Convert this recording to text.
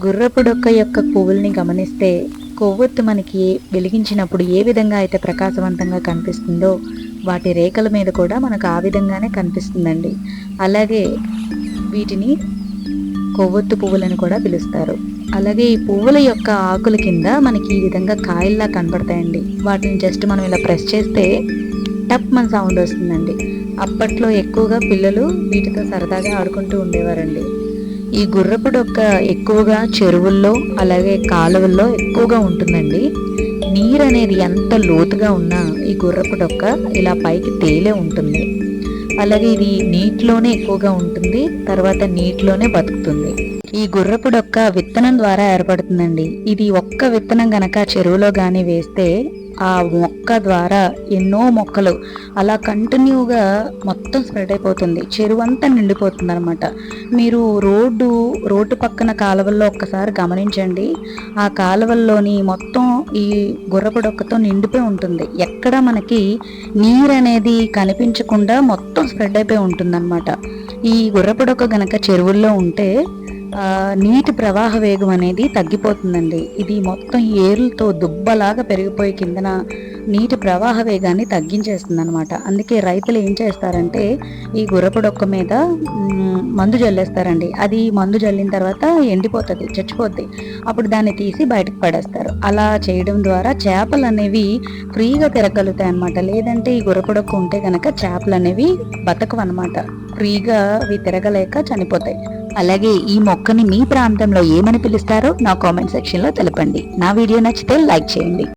గుర్రపు డొక్క యొక్క పువ్వుల్ని గమనిస్తే కొవ్వొత్తు మనకి వెలిగించినప్పుడు ఏ విధంగా అయితే ప్రకాశవంతంగా కనిపిస్తుందో వాటి రేఖల మీద కూడా మనకు ఆ విధంగానే కనిపిస్తుందండి. అలాగే వీటిని కొవ్వొత్తు పువ్వులని కూడా పిలుస్తారు. అలాగే ఈ పువ్వుల యొక్క ఆకుల కింద మనకి ఈ విధంగా కాయల్లా కనబడతాయండి. వాటిని జస్ట్ మనం ఇలా ప్రెస్ చేస్తే టప్ మన సౌండ్ వస్తుందండి. అప్పట్లో ఎక్కువగా పిల్లలు వీటితో సరదాగా ఆడుకుంటూ ఉండేవారండి. ఈ గుర్రపు డొక్క ఎక్కువగా చెరువుల్లో అలాగే కాలువల్లో ఎక్కువగా ఉంటుందండి. నీరు అనేది ఎంత లోతుగా ఉన్నా ఈ గుర్రపు డొక్క ఇలా పైకి తేలే ఉంటుంది. అలాగే ఇది నీటిలోనే ఎక్కువగా ఉంటుంది తర్వాత నీటిలోనే బతుకుతుంది. ఈ గుర్రపు డొక్క విత్తనం ద్వారా ఏర్పడుతుందండి. ఇది ఒక్క విత్తనం గనక చెరువులో కానీ వేస్తే ఆ మొక్క ద్వారా ఎన్నో మొక్కలు అలా కంటిన్యూగా మొత్తం స్ప్రెడ్ అయిపోతుంది. చెరువు అంతా నిండిపోతుంది అనమాట మీరు రోడ్డు రోడ్డు పక్కన కాలువల్లో ఒక్కసారి గమనించండి. ఆ కాలువల్లోని మొత్తం ఈ గుర్రపడొక్కతో నిండిపోయి ఉంటుంది. ఎక్కడ మనకి నీరు అనేది కనిపించకుండా మొత్తం స్ప్రెడ్ అయిపోయి ఉంటుంది అనమాట ఈ గుర్రపడొక్క గనక చెరువుల్లో ఉంటే నీటి ప్రవాహ వేగం అనేది తగ్గిపోతుందండి. ఇది మొత్తం ఏర్లతో దుబ్బలాగా పెరిగిపోయి కిందన నీటి ప్రవాహ వేగాన్ని తగ్గించేస్తుంది అనమాట అందుకే రైతులు ఏం చేస్తారంటే ఈ గుర్రపుడొక్క మీద మందు జల్లేస్తారండి. అది మందు జల్లిన తర్వాత ఎండిపోతుంది చచ్చిపోద్ది. అప్పుడు దాన్ని తీసి బయటకు పడేస్తారు. అలా చేయడం ద్వారా చేపలు అనేవి ఫ్రీగా తిరగలుగుతాయి అనమాట లేదంటే ఈ గుర్రపుడొక్క ఉంటే కనుక చేపలు అనేవి బతకవు అనమాట ఫ్రీగా అవి తిరగలేక చనిపోతాయి. అలాగే ఈ మొక్కని మీ ప్రాంతంలో ఏమని పిలుస్తారో నా కామెంట్ సెక్షన్లో తెలపండి. నా వీడియో నచ్చితే లైక్ చేయండి.